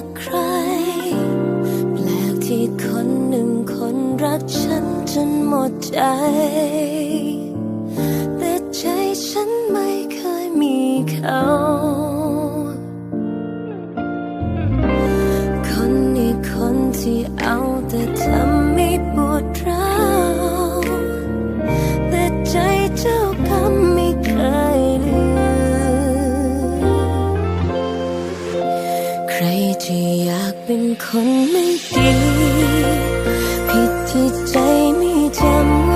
ก ฉันจนหมดใจ แต่ใจฉันไม่เคยมีเขาคนนี้คนที่เอาแต่ทำให้ปวดร้าวแต่ใจเจ้ากรรมไม่เคยลืมใครจะอยากเป็นคนไม่ดี ที่ใจไม่จำ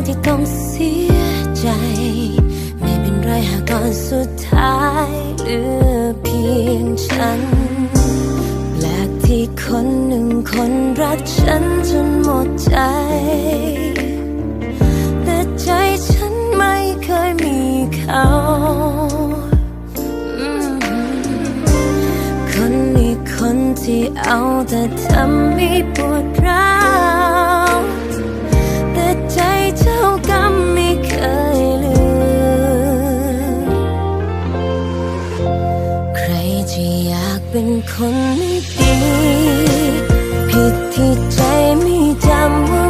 างที่ต้องเสียใจ ไม่เป็นไรหากตอนสุดท้ายเหลือเพียงฉันแปลกที่คนหนึ่งคนรักฉันจนหมดใจ แต่ใจฉันไม่เคยมีเขาคนนี้คนที่เอาแต่ทำให้ปวดร้าว เป็นคนไม่ดี ผิดที่ใจไม่จำว่า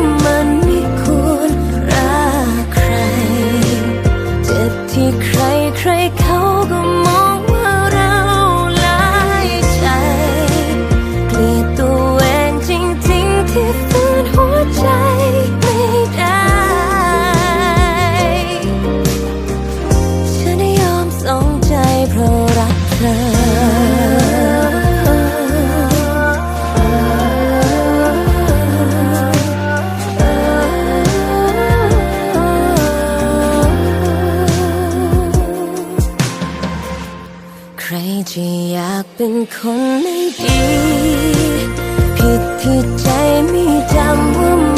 เป็นคนไม่ดี ผิดที่ใจไม่จำว่า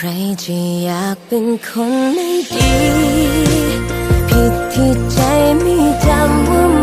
ใครจะอยากเป็นคนไม่ดี ผิดที่ใจไม่จำว่า